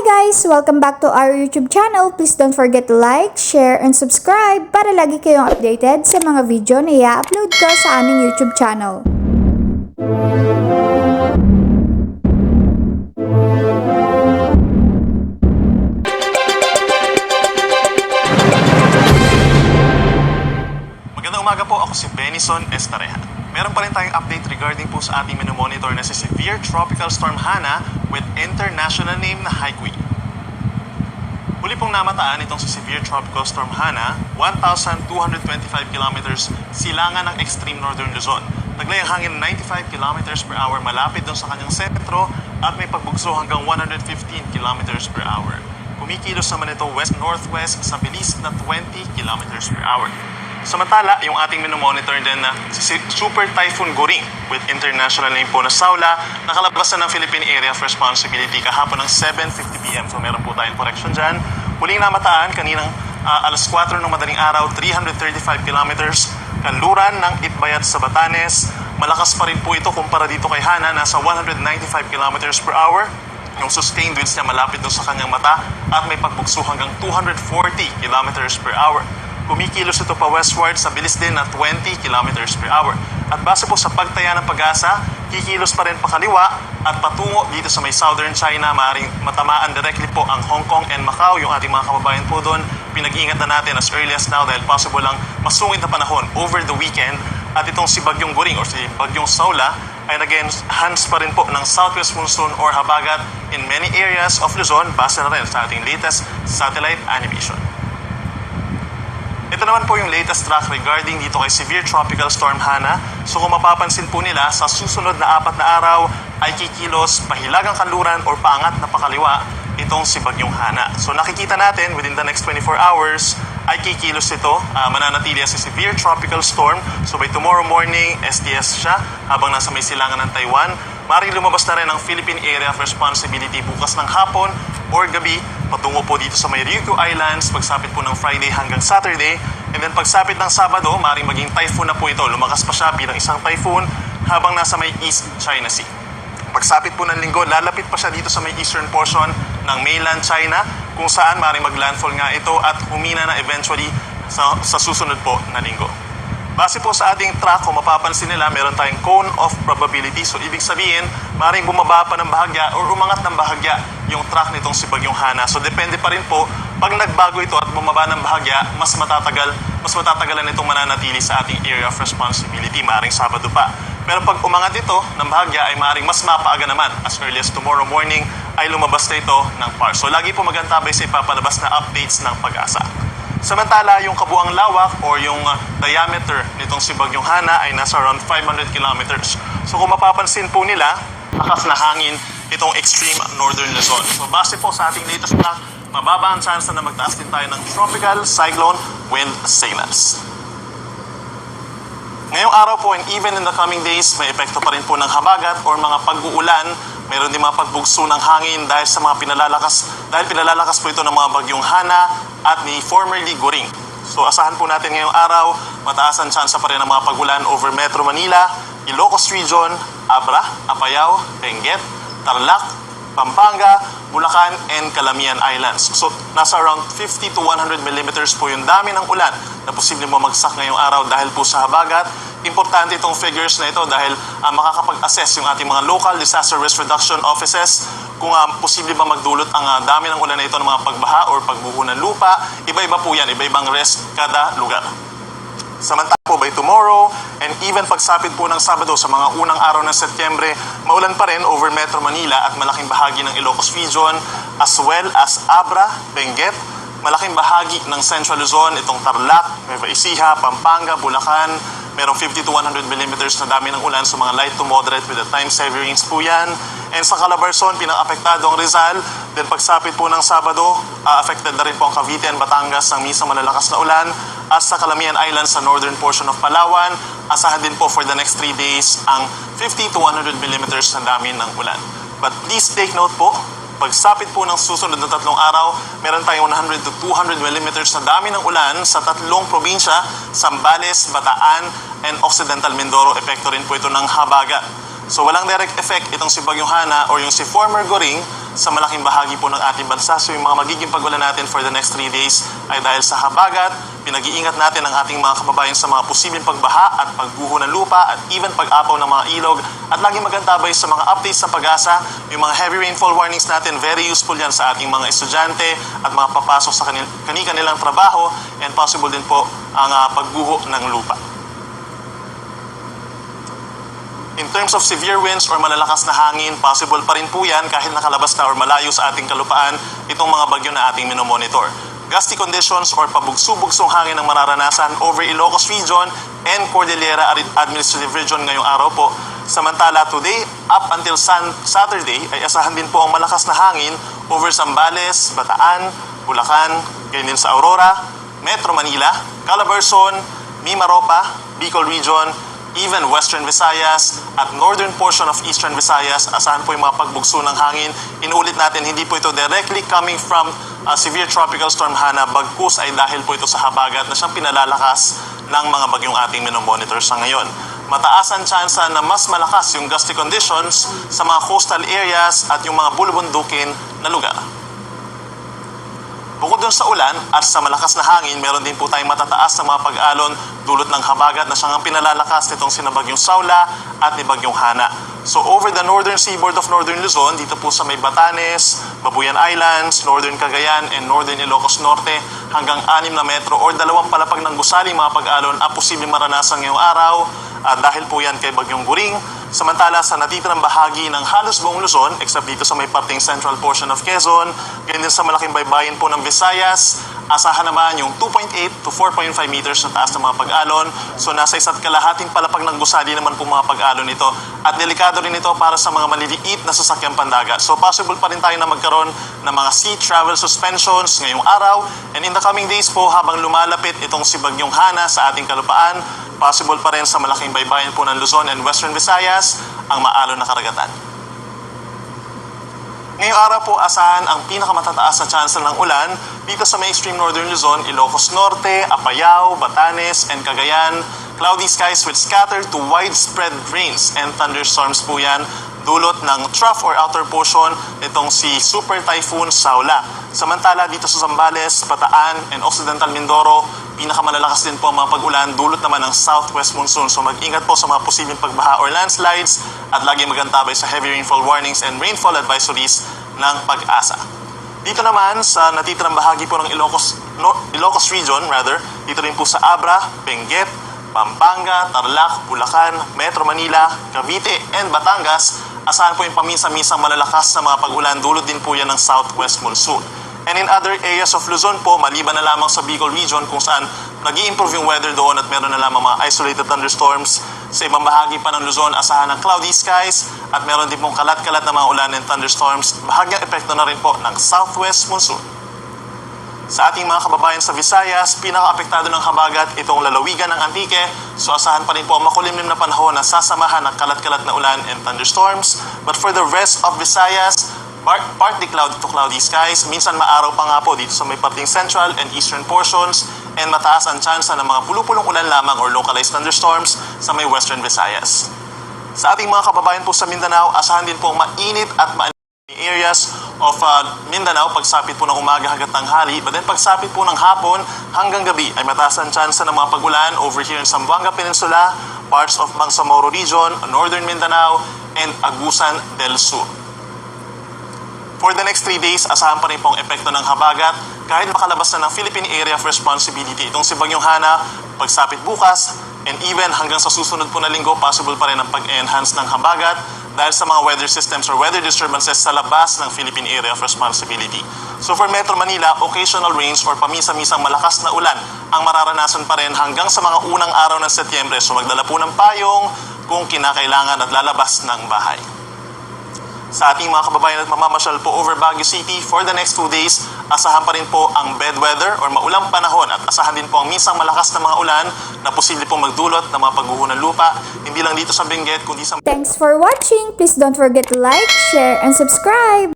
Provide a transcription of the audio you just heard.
guys! Welcome back to our YouTube channel. Please don't forget to like, share, and subscribe para lagi kayong updated sa mga video na i-upload ko sa aming YouTube channel. Magandang umaga po, ako si Benison Estareja. Meron pa rin tayong update regarding po sa ating monitor na si Severe Tropical Storm Hana with international name na Haikui. Huli pong namataan itong si Severe Tropical Storm Hana, 1,225 kilometers silangan ng extreme northern Luzon. Naglay ang hangin 95 kilometers per hour malapit doon sa kanyang sentro at may pagbugso hanggang 115 kilometers per hour. Kumikilos naman ito west-northwest sa bilis na 20 kilometers per hour. Samantala, yung ating minomonitor din na si Super Typhoon Goring with international name po na Saula, nakalabas na ng Philippine Area of Responsibility kahapon ng 7.50pm. So meron po tayong correction dyan. Huling namataan, kaninang ah, alas 4 ng madaling araw, 335 kilometers, kanluran ng Itbayat sa Batanes. Malakas pa rin po ito kumpara dito kay Hana, nasa 195 kilometers per hour. Yung sustained winds niya malapit doon sa kanyang mata at may pagbugso hanggang 240 kilometers per hour. Kumikilos ito pa westward sa bilis din na 20 kilometers per hour. At base po sa pagtaya ng pag-asa, kikilos pa rin pakaliwa at patungo dito sa may southern China, maaaring matamaan directly po ang Hong Kong and Macau, yung ating mga kababayan po doon. Pinag-iingat na natin as early as now dahil possible lang masungit na panahon over the weekend. At itong si Bagyong Goring or si Bagyong Saula ay nag-enhance pa rin po ng southwest monsoon or habagat in many areas of Luzon base na rin sa ating latest satellite animation. Naman po yung latest track regarding dito kay Severe Tropical Storm Hana. So kung mapapansin po nila, sa susunod na apat na araw ay kikilos pahilagang kanluran or paangat na pakaliwa itong si Bagyong Hana. So nakikita natin within the next 24 hours ay kikilos ito, uh, mananatili si Severe Tropical Storm. So by tomorrow morning, STS siya habang nasa may silangan ng Taiwan. Maring lumabas na rin ang Philippine Area of Responsibility bukas ng hapon or gabi patungo po dito sa may Ryukyu Islands pagsapit po ng Friday hanggang Saturday. And then pagsapit ng Sabado, maring maging typhoon na po ito. Lumakas pa siya bilang isang typhoon habang nasa may East China Sea. Pagsapit po ng linggo, lalapit pa siya dito sa may eastern portion ng mainland China kung saan maring maglandfall nga ito at humina na eventually sa, sa susunod po na linggo. Base po sa ating track, mapapansin nila, meron tayong cone of probability. So, ibig sabihin, maring bumaba pa ng bahagya or umangat ng bahagya yung track nitong si Bagyong Hana. So, depende pa rin po, pag nagbago ito at bumaba ng bahagya, mas matatagal, mas matatagalan itong mananatili sa ating area of responsibility, maring Sabado pa. Pero pag umangat ito ng bahagya, ay maring mas mapaaga naman. As early as tomorrow morning, ay lumabas na ito ng PAR. So, lagi po magantabay sa ipapalabas na updates ng pag-asa. Samantala, yung kabuang lawak or yung diameter nitong si Bagyong Hana ay nasa around 500 kilometers. So kung mapapansin po nila, lakas na hangin itong extreme northern Luzon. So base po sa ating latest track, mababa ang chance na magtaas din tayo ng tropical cyclone wind signals. Ngayong araw po and even in the coming days, may epekto pa rin po ng habagat or mga pag-uulan. Mayroon din mga pagbugso ng hangin dahil sa mga pinalalakas, dahil pinalalakas po ito ng mga bagyong Hana at ni formerly Goring. So asahan po natin ngayong araw, mataas ang chance pa rin ng mga pag-ulan over Metro Manila, Ilocos Region, Abra, Apayao, Benguet, Tarlac, Pampanga, Bulacan, and Calamian Islands. So, nasa around 50 to 100 millimeters po yung dami ng ulan na posibleng bumagsak ngayong araw dahil po sa habagat. Importante itong figures na ito dahil uh, makakapag-assess yung ating mga local disaster risk reduction offices kung uh, posible ba magdulot ang uh, dami ng ulan na ito ng mga pagbaha or pagbuho ng lupa. Iba-iba po yan, iba-ibang risk kada lugar. Samantala po by tomorrow and even pagsapit po ng Sabado sa mga unang araw ng Setyembre, maulan pa rin over Metro Manila at malaking bahagi ng Ilocos Region as well as Abra, Benguet, malaking bahagi ng Central Luzon, itong Tarlac, Nueva Ecija, Pampanga, Bulacan, merong 50 to 100 millimeters na dami ng ulan sa mga light to moderate with the time-saving rains po yan. And sa Calabarzon, pinang-apektado ang Rizal. Then pagsapit po ng Sabado, uh, affected na rin po ang Cavite and Batangas ng minsan malalakas na ulan. At sa Calamian Islands sa northern portion of Palawan, asahan din po for the next 3 days ang 50 to 100 millimeters na dami ng ulan. But please take note po, pagsapit po ng susunod na tatlong araw, meron tayong 100 to 200 millimeters na dami ng ulan sa tatlong probinsya, Sambales, Bataan, and Occidental Mindoro. Epekto rin po ito ng habagat. So walang direct effect itong si Bagyong Hana or yung si former Goring sa malaking bahagi po ng ating bansa. So yung mga magiging pagulan natin for the next 3 days ay dahil sa habagat, pinag-iingat natin ang ating mga kababayan sa mga posibleng pagbaha at pagguho ng lupa at even pag-apaw ng mga ilog at laging magantabay sa mga updates sa pag-asa. Yung mga heavy rainfall warnings natin, very useful yan sa ating mga estudyante at mga papasok sa kanil- kani-kanilang trabaho and possible din po ang ah, pagguho ng lupa. In terms of severe winds or malalakas na hangin, possible pa rin po yan kahit nakalabas na or malayo sa ating kalupaan itong mga bagyo na ating minomonitor. Gusty conditions or pabugso-bugsong hangin ang mararanasan over Ilocos Region and Cordillera Ad- Administrative Region ngayong araw po. Samantala today, up until San- Saturday, ay asahan din po ang malakas na hangin over Zambales, Bataan, Bulacan, ganyan din sa Aurora, Metro Manila, Calabarzon, Mimaropa, Bicol Region, even Western Visayas at northern portion of Eastern Visayas, asahan po yung mga pagbugso ng hangin. Inuulit natin, hindi po ito directly coming from uh, severe tropical storm Hana, bagkus ay dahil po ito sa habagat na siyang pinalalakas ng mga bagyong ating minomonitor sa ngayon. Mataas ang tsansa na mas malakas yung gusty conditions sa mga coastal areas at yung mga bulubundukin na lugar. Bukod dun sa ulan at sa malakas na hangin, meron din po tayong matataas na mga pag-alon dulot ng habagat na siyang ang pinalalakas nitong sinabagyong Saula at ni Bagyong Hana. So over the northern seaboard of northern Luzon, dito po sa may Batanes, Babuyan Islands, northern Cagayan, and northern Ilocos Norte, hanggang 6 na metro or dalawang palapag ng gusaling mga pag-alon ang posibleng maranasan ngayong araw at dahil po yan kay Bagyong Guring. Samantala sa natitirang bahagi ng halos buong Luzon, except dito sa may parting central portion of Quezon, ganyan sa malaking baybayin po ng Visayas, asahan naman yung 2.8 to 4.5 meters na taas ng mga pag-alon. So nasa isa't kalahating palapag ng gusali naman po mga pag-alon ito. At delikado rin ito para sa mga maliliit na sasakyang pandagat. So possible pa rin tayo na magkaroon ng mga sea travel suspensions ngayong araw. And in the coming days po, habang lumalapit itong si Bagyong Hana sa ating kalupaan, possible pa rin sa malaking baybayin po ng Luzon and Western Visayas ang maalon na karagatan. Ngayong araw po, asahan ang pinakamatataas na chance ng ulan dito sa may extreme northern Luzon, Ilocos Norte, Apayao, Batanes, and Cagayan. Cloudy skies with scattered to widespread rains and thunderstorms po yan dulot ng trough or outer portion nitong si Super Typhoon Saula. Samantala dito sa Zambales, Bataan, and Occidental Mindoro, pinakamalalakas din po ang mga pag-ulan dulot naman ng southwest monsoon. So mag-ingat po sa mga posibleng pagbaha or landslides at lagi magantabay sa heavy rainfall warnings and rainfall advisories ng pag-asa. Dito naman sa natitirang bahagi po ng Ilocos, no, Ilocos region, rather, dito rin po sa Abra, Benguet, Pampanga, Tarlac, Bulacan, Metro Manila, Cavite, and Batangas, asahan po yung paminsan-minsang malalakas na mga pag-ulan dulot din po yan ng southwest monsoon. And in other areas of Luzon po, maliban na lamang sa Bicol region kung saan nag improve yung weather doon at meron na lamang mga isolated thunderstorms. Sa ibang bahagi pa ng Luzon, asahan ng cloudy skies at meron din pong kalat-kalat na mga ulan and thunderstorms. Bahagyang epekto na rin po ng southwest monsoon. Sa ating mga kababayan sa Visayas, pinaka-apektado ng habagat itong lalawigan ng Antique. So asahan pa rin po ang makulimlim na panahon na sasamahan ng kalat-kalat na ulan and thunderstorms. But for the rest of Visayas, part, partly cloudy to cloudy skies. Minsan maaraw pa nga po dito sa may parting central and eastern portions. And mataas ang tsansa ng mga pulupulong ulan lamang or localized thunderstorms sa may western Visayas. Sa ating mga kababayan po sa Mindanao, asahan din po ang mainit at mainit areas of uh, Mindanao pagsapit po ng umaga hanggang tanghali but then pagsapit po ng hapon hanggang gabi ay mataas ang tsansa ng mga pagulan over here in Zamboanga Peninsula, parts of Bangsamoro Region, Northern Mindanao, and Agusan del Sur. For the next 3 days, asahan pa rin pong epekto ng habagat kahit makalabas na ng Philippine Area of Responsibility itong si Bagyong Hana, pagsapit bukas, and even hanggang sa susunod po na linggo, possible pa rin ang pag-enhance ng habagat dahil sa mga weather systems or weather disturbances sa labas ng Philippine Area of Responsibility. So for Metro Manila, occasional rains or pamisa-misang malakas na ulan ang mararanasan pa rin hanggang sa mga unang araw ng Setyembre. So magdala po ng payong kung kinakailangan at lalabas ng bahay sa ating mga kababayan at mamamasyal po over Baguio City for the next two days. Asahan pa rin po ang bad weather or maulang panahon at asahan din po ang minsang malakas na mga ulan na posible pong magdulot ng mga pagguho ng lupa. Hindi lang dito sa Benguet, kundi sa Thanks for watching. Please don't forget to like, share, and subscribe.